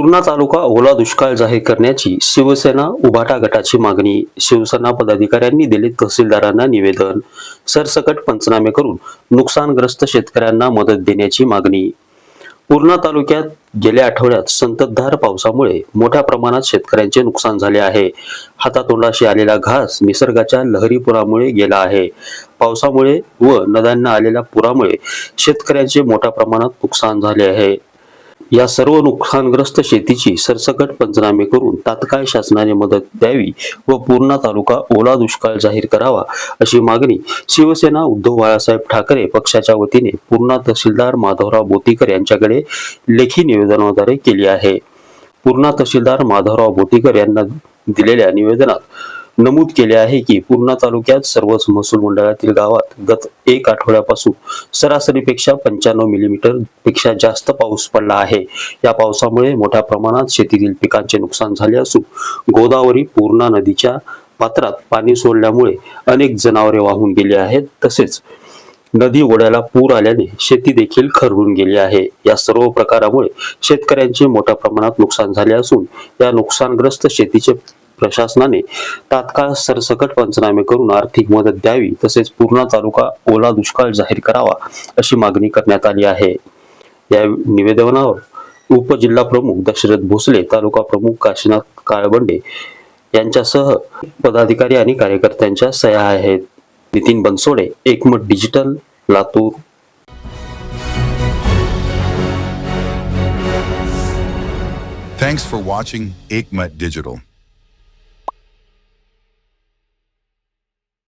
पूर्णा तालुका ओला दुष्काळ जाहीर करण्याची शिवसेना उभाटा गटाची मागणी. शिवसेना पदाधिकाऱ्यांनी दिले तहसीलदारांना निवेदन. सरसकट पंचनामे करून नुकसानग्रस्त शेतकऱ्यांना मदत देण्याची मागणी. पूर्णा तालुक्यात गेल्या आठवड्यात संततधार पावसामुळे मोठ्या प्रमाणात शेतकऱ्यांचे नुकसान झाले आहे. हातातोंडाशी आलेला घास निसर्गाच्या लहरी पुरामुळे गेला आहे. पावसामुळे व नद्यांना आलेल्या पुरामुळे शेतकऱ्यांचे मोठ्या प्रमाणात नुकसान झाले आहे. या सर्व नुकसानग्रस्त शेतीची सरसकट पंचनामे करून तात्काळ शासनाने मदत द्यावी व पूर्णा तालुका ओला दुष्काळ जाहीर करावा अशी मागणी शिवसेना उद्धव बाळासाहेब ठाकरे पक्षाच्या वतीने पूर्णा तहसीलदार माधवराव बोतीकर यांच्याकडे लेखी निवेदनाद्वारे केली आहे. पूर्णा तहसीलदार माधवराव बोतीकर यांना दिलेल्या निवेदनात नमूद केले आहे की पूर्णा तालुक्यात सर्वच महसूल मंडळातील गावात गत एक आठवड्यापासून सरासरीपेक्षा पंच्याण्णव मिलीमीटरपेक्षा जास्त पाऊस पडला आहे. या पावसामुळे मोठ्या प्रमाणात शेतीतील पिकांचे नुकसान झाले असून गोदावरी पूर्णा नदीच्या पात्रात पाणी सोडल्यामुळे अनेक जनावरे वाहून गेली आहेत. तसेच नदी ओढ्याला पूर आल्याने शेती देखील खरडून गेली आहे. या सर्व प्रकारामुळे शेतकऱ्यांचे मोठ्या प्रमाणात नुकसान झाले असून या नुकसानग्रस्त शेतीचे प्रशासनाने तात्काळ सरसकट पंचनामे करून आर्थिक मदत द्यावी तसेच पूर्णा तालुका ओला दुष्काळ जाहीर करावा अशी मागणी करण्यात आली आहे. या निवेदनावर उपजिल्हा प्रमुख दशरथ भोसले तालुका प्रमुख काशीनाथ काळबंडे यांच्यासह पदाधिकारी आणि कार्यकर्त्यांच्या सह्या आहेत. Nitin Bansode Ekmat digital Latur. Thanks for watching Aikmat Digital.